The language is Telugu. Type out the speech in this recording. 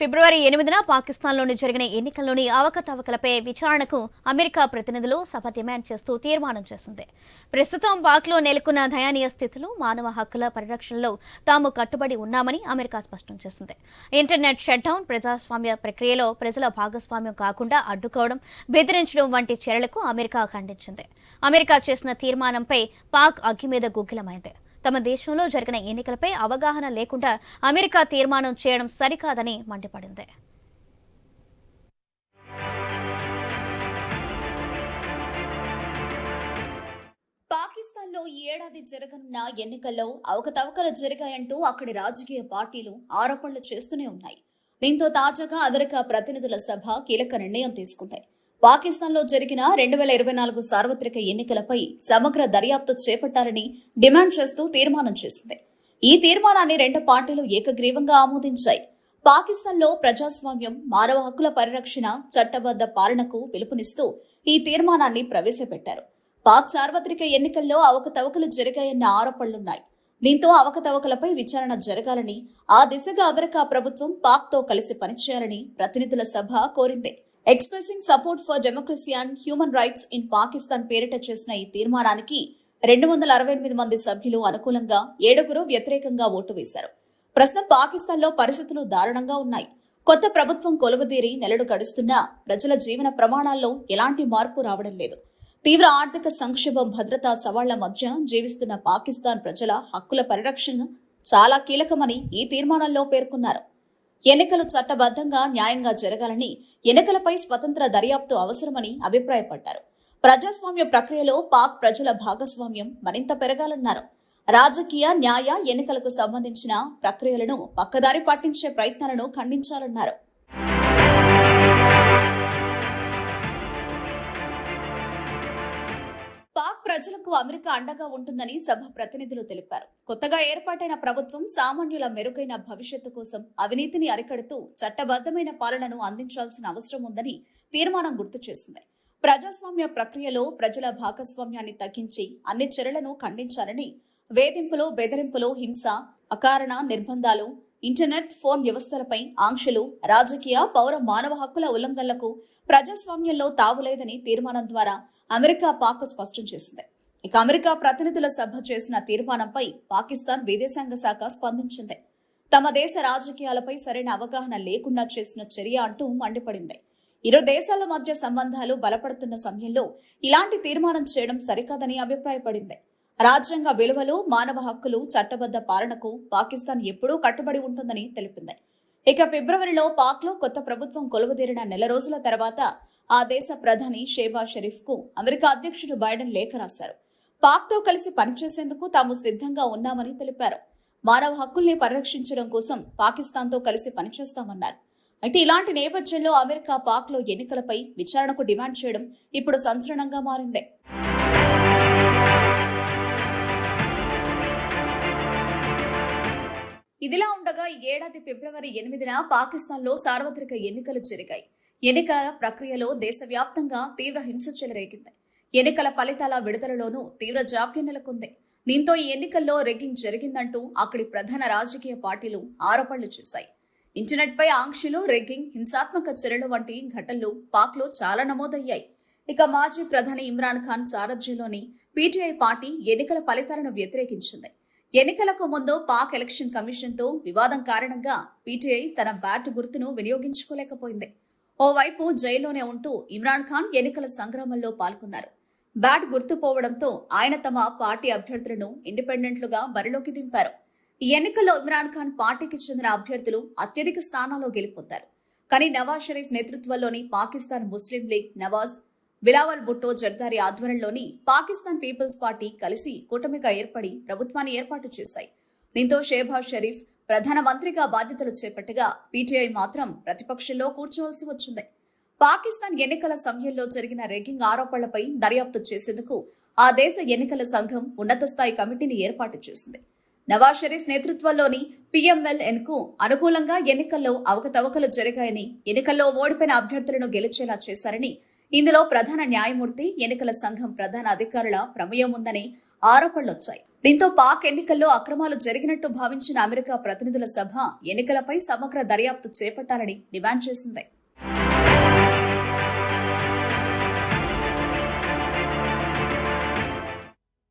ఫిబ్రవరి ఎనిమిదిన పాకిస్తాన్లోని జరిగిన ఎన్నికల్లోని అవకతవకలపై విచారణకు అమెరికా ప్రతినిధులు సభ డిమాండ్ చేస్తూ తీర్మానం చేసింది. ప్రస్తుతం పాక్లో నెలకొన్న దయానీయ స్థితిలో మానవ హక్కుల పరిరక్షణలో తాము కట్టుబడి ఉన్నామని అమెరికా స్పష్టం చేసింది. ఇంటర్నెట్ షట్డౌన్ ప్రజాస్వామ్య ప్రక్రియలో ప్రజల భాగస్వామ్యం కాకుండా అడ్డుకోవడం బెదిరించడం వంటి చర్యలకు అమెరికా ఖండించింది. అమెరికా చేసిన తీర్మానంపై పాక్ అగ్గి మీద గుగ్గిలమైంది. తమ దేశంలో జరిగిన ఎన్నికలపై అవగాహన లేకుండా అమెరికా తీర్మానం చేయడం సరికాదని మండిపడింది. పాకిస్తాన్లో ఈ ఏడాది జరగనున్న ఎన్నికల్లో అవకతవకలు జరిగాయంటూ అక్కడి రాజకీయ పార్టీలు ఆరోపణలు చేస్తూనే ఉన్నాయి. దీంతో తాజాగా అమెరికా ప్రతినిధుల సభ కీలక నిర్ణయం తీసుకుంటాయి పాకిస్తాన్లో జరిగిన రెండు వేల ఇరవై నాలుగు సార్వత్రిక ఎన్నికలపై సమగ్ర దర్యాప్తు చేపట్టాలని డిమాండ్ చేస్తూ తీర్మానం చేసింది. ఈ తీర్మానాన్ని రెండు పార్టీలు ఏకగ్రీవంగా ఆమోదించాయి. పాకిస్తాన్లో ప్రజాస్వామ్యం మానవ హక్కుల పరిరక్షణ చట్టబద్ధ పాలనకు పిలుపునిస్తూ ఈ తీర్మానాన్ని ప్రవేశపెట్టారు. పాక్ సార్వత్రిక ఎన్నికల్లో అవకతవకలు జరిగాయన్న ఆరోపణలున్నాయి. దీంతో అవకతవకలపై విచారణ జరగాలని ఆ దిశగా అమెరికా ప్రభుత్వం పాక్తో కలిసి పనిచేయాలని ప్రతినిధుల సభ కోరింది. Expressing support for democracy and human rights in Pakistan పేరిట చేసిన ఈ తీర్మానానికి రెండు వందల అరవై ఎనిమిది మంది సభ్యులు అనుకూలంగా ఏడుగురు వ్యతిరేకంగా ఓటు వేశారు. ప్రస్తుతం పాకిస్తాన్లో పరిస్థితులు దారుణంగా ఉన్నాయి. కొత్త ప్రభుత్వం కొలువుదీరి నెలలు గడుస్తున్నా ప్రజల జీవన ప్రమాణాల్లో ఎలాంటి మార్పు రావడం లేదు. తీవ్ర ఆర్థిక సంక్షోభం భద్రతా సవాళ్ళ మధ్య జీవిస్తున్న పాకిస్తాన్ ప్రజల హక్కుల పరిరక్షణ చాలా కీలకమని ఈ తీర్మానంలో పేర్కొన్నారు. ఎన్నికలు చట్టబద్ధంగా న్యాయంగా జరగాలని ఎన్నికలపై స్వతంత్ర దర్యాప్తు అవసరమని అభిప్రాయపడ్డారు. ప్రజాస్వామ్య ప్రక్రియలో పాక్ ప్రజల భాగస్వామ్యం మరింత పెరగాలన్నారు. రాజకీయ న్యాయ ఎన్నికలకు సంబంధించిన ప్రక్రియలను పక్కదారి పాటించే ప్రయత్నాలను ఖండించాలన్నారు. ప్రజలకు అమెరికా అండగా ఉంటుందని సభ ప్రతినిధులు తెలిపారు. కొత్తగా ఏర్పాటైన ప్రభుత్వం సామాన్యుల మెరుగైన భవిష్యత్తు కోసం అవినీతిని అరికడుతూ చట్టబద్ధమైన పాలనను అందించాల్సిన అవసరం ఉందని తీర్మానం గుర్తు చేసింది. ప్రజాస్వామ్య ప్రక్రియలో ప్రజల భాగస్వామ్యాన్ని తగ్గించి అన్ని చర్యలను ఖండించాలని వేధింపులు బెదిరింపులు హింస అకారణ నిర్బంధాలు ఇంటర్నెట్ ఫోన్ వ్యవస్థలపై ఆంక్షలు రాజకీయ పౌర మానవ హక్కుల ఉల్లంఘనలకు ప్రజాస్వామ్యంలో తావులేదని తీర్మానం ద్వారా అమెరికా పాక్ స్పష్టం చేసింది. ఇక అమెరికా ప్రతినిధుల సభ చేసిన తీర్మానంపై పాకిస్తాన్ విదేశాంగ శాఖ స్పందించింది. తమ దేశ రాజకీయాలపై సరైన అవగాహన లేకుండా చేసిన చర్య అంటూ మండిపడింది. ఇరు దేశాల మధ్య సంబంధాలు బలపడుతున్న సమయంలో ఇలాంటి తీర్మానం చేయడం సరికాదని అభిప్రాయపడింది. రాజ్యాంగ విలువలు మానవ హక్కులు చట్టబద్ధ పాలనకు పాకిస్తాన్ ఎప్పుడూ కట్టుబడి ఉంటుందని తెలిపింది. ఇక ఫిబ్రవరిలో పాక్లో కొత్త ప్రభుత్వం కొలువుదీరిన నెల రోజుల తర్వాత ఆ దేశ ప్రధాని షేబా షరీఫ్కు అమెరికా అధ్యక్షుడు బైడెన్ లేఖ రాశారు. పాక్తో కలిసి పనిచేసేందుకు తాము సిద్ధంగా ఉన్నామని తెలిపారు. మానవ హక్కుల్ని పరిరక్షించడం కోసం పాకిస్తాన్తో కలిసి పనిచేస్తామన్నారు. అయితే ఇలాంటి నేపథ్యంలో అమెరికా పాక్లో ఎన్నికలపై విచారణకు డిమాండ్ చేయడం ఇప్పుడు సంచలనంగా మారింది. ఇదిలా ఉండగా ఈ ఏడాది ఫిబ్రవరి ఎనిమిదిన పాకిస్తాన్లో సార్వత్రిక ఎన్నికలు జరిగాయి. ఎన్నికల ప్రక్రియలో దేశవ్యాప్తంగా తీవ్ర హింస చెలరేగింది. ఎన్నికల ఫలితాల విడుదలలోనూ తీవ్ర జాప్యం నెలకొంది. దీంతో ఈ ఎన్నికల్లో రెగ్గింగ్ జరిగిందంటూ అక్కడి ప్రధాన రాజకీయ పార్టీలు ఆరోపణలు చేశాయి. ఇంటర్నెట్పై ఆంక్షలు రెగ్గింగ్ హింసాత్మక చర్యలు వంటి ఘటనలు పాక్లో చాలా నమోదయ్యాయి. ఇక మాజీ ప్రధాని ఇమ్రాన్ ఖాన్ సారథ్యంలోని పీటీఐ పార్టీ ఎన్నికల ఫలితాలను వ్యతిరేకించింది. ఎన్నికలకు ముందు పాక్ ఎలక్షన్ కమిషన్తో వివాదం కారణంగా పీటీఐ తన బ్యాట్ గుర్తును వినియోగించుకోలేకపోయింది. ఓవైపు జైల్లోనే ఉంటూ ఇమ్రాన్ ఖాన్ ఎన్నికల సంగ్రామంలో పాల్గొన్నారు. బ్యాట్ గుర్తు పోవడంతో ఆయన తమ పార్టీ అభ్యర్థులను ఇండిపెండెంట్లుగా బరిలోకి దింపారు. ఈ ఎన్నికల్లో ఇమ్రాన్ ఖాన్ పార్టీకి చెందిన అభ్యర్థులు అత్యధిక స్థానాల్లో గెలుపొందారు. కానీ నవాజ్ షరీఫ్ నేతృత్వంలోని పాకిస్తాన్ ముస్లిం లీగ్ నవాజ్ బిలావల్ భుట్టో జర్దారి ఆధ్వర్యంలోని పాకిస్తాన్ పీపుల్స్ పార్టీ కలిసి కూటమిగా ఏర్పడి ప్రభుత్వాన్ని ఏర్పాటు చేశాయి. దీంతో షేబాజ్ షరీఫ్ ప్రధాన మంత్రిగా బాధ్యతలు చేపట్టగా పీటీఐ మాత్రం ప్రతిపక్షంలో కూర్చోవలసి వచ్చింది. పాకిస్తాన్ ఎన్నికల సమయంలో జరిగిన రెగ్గింగ్ ఆరోపణలపై దర్యాప్తు చేసేందుకు ఆ దేశ ఎన్నికల సంఘం ఉన్నత స్థాయి కమిటీని ఏర్పాటు చేసింది. నవాజ్ షరీఫ్ నేతృత్వంలోని పిఎంఎల్ఎన్కు అనుకూలంగా ఎన్నికల్లో అవకతవకలు జరిగాయని ఎన్నికల్లో ఓడిపోయిన అభ్యర్థులను గెలిచేలా చేశారని ఇందులో ప్రధాన న్యాయమూర్తి ఎన్నికల సంఘం ప్రధాన అధికారుల ప్రమేయం ఉందని ఆరోపణలొచ్చాయి. దీంతో పాక్ ఎన్నికల్లో అక్రమాలు జరిగినట్టు భావించిన అమెరికా ప్రతినిధుల సభ ఎన్నికలపై సమగ్ర దర్యాప్తు చేపట్టాలని డిమాండ్ చేసింది.